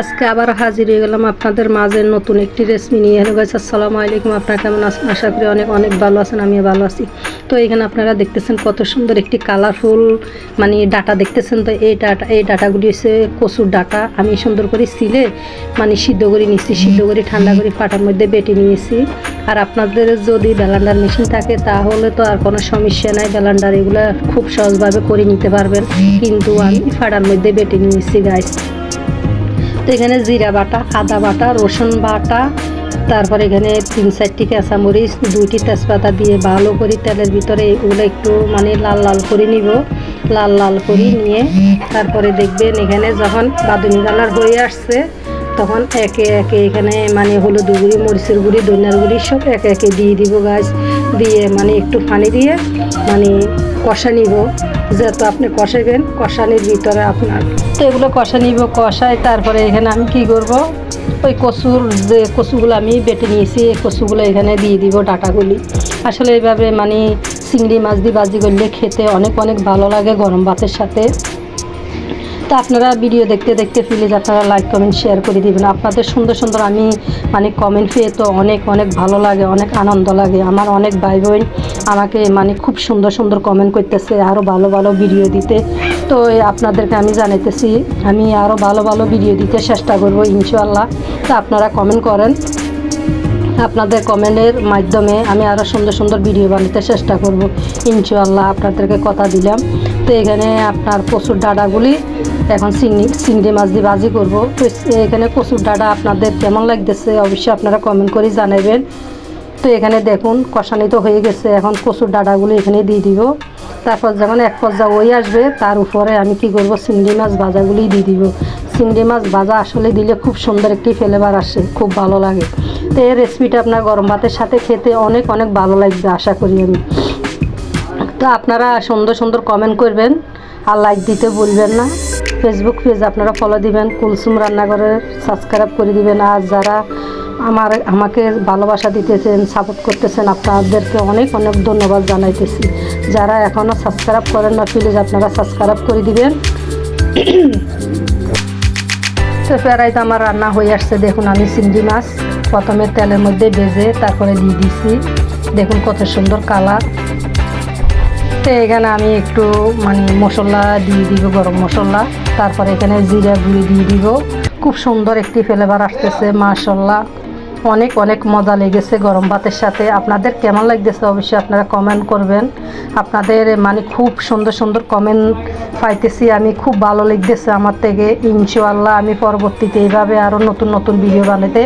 আজকে আবার হাজির হয়ে গেলাম আপনাদের মাঝে নতুন একটি রেসিপি নিয়ে। হ্যালো গাইস আসসালামু আলাইকুম। আপনারা কেমন আছেন? আশা করি অনেক অনেক ভালো আছেন, আমিও ভালো আছি। তো এখানে আপনারা দেখতেছেন কত সুন্দর একটি কালারফুল মানে ডাটা দেখতেছেন। তো এই ডাটা, এই ডাটাগুলি হচ্ছে কচুর ডাটা। আমি সুন্দর করে সিলে মানে সিদ্ধ করে নিয়েছি, সিদ্ধ করে ঠান্ডা করে ফাটার মধ্যে বেটে নিয়েছি। আর আপনাদের যদি ব্যালান্ডার মেশিন থাকে, তাহলে তো আর কোনো সমস্যা নাই। ব্যালান্ডার এগুলো খুব সহজভাবে করে নিতে পারবেন। কিন্তু আমি ফাটার মধ্যে বেটে নিয়েছি গাইস তো এখানে জিরা বাটা, আদা বাটা, রসুন বাটা, তারপরে এখানে তিন চারটি কাঁচামরিচ, দুইটি তেজপাতা দিয়ে ভালো করে তেলের ভিতরে এগুলো একটু মানে লাল লাল করে নিব। লাল লাল করে নিয়ে তারপরে দেখবেন এখানে যখন বাদুনি কালার হয়ে আসছে, তখন একে একে এখানে মানে হলুদ গুঁড়ি, মরিচের গুঁড়ি, ধনিয়ার গুঁড়ি সব একে একে দিয়ে দিব গাছ দিয়ে মানে একটু পানি দিয়ে মানে কষা নিব। যেহেতু আপনি কষাবেন কষানির ভিতরে আপনার তো এগুলো কষা নিব কষায় তারপরে এখানে আমি কি করব? ওই কচুর যে কচুগুলো আমি বেটে নিয়েছি, এই কচুগুলো এখানে দিয়ে দিব ডাটাগুলি। আসলে এইভাবে মানে চিংড়ি মাছ দিয়ে বাজি করলে খেতে অনেক অনেক ভালো লাগে গরম ভাতের সাথে। তো আপনারা ভিডিও দেখতে দেখতে প্লিজ আপনারা লাইক কমেন্ট শেয়ার করে দিবেন। আপনাদের সুন্দর সুন্দর আমি মানে কমেন্ট পেয়ে তো অনেক অনেক ভালো লাগে, অনেক আনন্দ লাগে। আমার অনেক ভাই বোন আমাকে মানে খুব সুন্দর সুন্দর কমেন্ট করতেছে আরও ভালো ভালো ভিডিও দিতে। তো আপনাদেরকে আমি জানাইতেছি, আমি আরও ভালো ভালো ভিডিও দিতে চেষ্টা করব, ইনশাআল্লাহ। তো আপনারা কমেন্ট করেন। আপনাদের কমেন্টের মাধ্যমে আমি আরও সুন্দর সুন্দর ভিডিও বানাতে চেষ্টা করব, ইনশাআল্লাহ। আপনাদেরকে কথা দিলাম। তো এখানে আপনার কচুর ডাটাগুলি এখন চিংড়ি চিংড়ি মাছ দিয়ে ভাজি করব। তো এখানে কচুর ডাটা আপনাদের কেমন লাগতেছে অবশ্যই আপনারা কমেন্ট করে জানাবেন তো এখানে দেখুন কষানি তো হয়ে গেছে। এখন কচুর ডাটাগুলো এখানে দিয়ে দিব। তারপর যখন এক পর্যায়ে ওই আসবে, তার উপরে আমি কি করব? চিংড়ি মাছ ভাজাগুলি দিয়ে দিব। চিংড়ি মাছ ভাজা আসলে দিলে খুব সুন্দর একটি ফ্লেভার আসে, খুব ভালো লাগে। তো এই রেসিপিটা আপনার গরম ভাতের সাথে খেতে অনেক অনেক ভালো লাগবে, আশা করি আমি। তো আপনারা সুন্দর সুন্দর কমেন্ট করবেন আর লাইক দিতে ভুলবেন না। ফেসবুক পেজ আপনারা ফলো দিবেন, কুলসুম রান্নাঘরে সাবস্ক্রাইব করে দিবেন। আর যারা আমার, আমাকে ভালোবাসা দিতেছেন সাপোর্ট করতেছেন, আপনাদেরকে অনেক অনেক ধন্যবাদ জানাইতেছি। যারা এখনও সাবস্ক্রাইব করেন না প্লিজ আপনারা সাবস্ক্রাইব করে দিবেন। তো প্রায় আমার রান্না হয়ে আসছে। দেখুন, আমি চিংড়ি মাছ প্রথমে তেলের মধ্যে ভেজে তারপরে দিয়ে দিছি। দেখুন, কত সুন্দর কালার তো এখানে আমি একটু মানে মশলা দিয়ে দিব, গরম মশলা। তারপরে এখানে জিরা গুঁড়ি দিয়ে দিব। খুব সুন্দর একটি ফ্লেভার আসতেছে মাশাল্লাহ অনেক অনেক মজা লেগেছে গরম ভাতের সাথে। আপনাদের কেমন লাগতেছে অবশ্যই আপনারা কমেন্ট করবেন। আপনাদের মানে খুব সুন্দর সুন্দর কমেন্ট পাইতেছি আমি। খুব ভালো লাগতেছে আমার থেকে। ইনশাআল্লাহ আমি পরবর্তীতে এইভাবে আরও নতুন নতুন ভিডিও বানাতে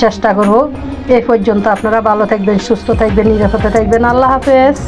চেষ্টা করব। এই পর্যন্ত আপনারা ভালো থাকবেন, সুস্থ থাকবেন, নিরাপদে থাকবেন। আল্লাহ হাফেজ।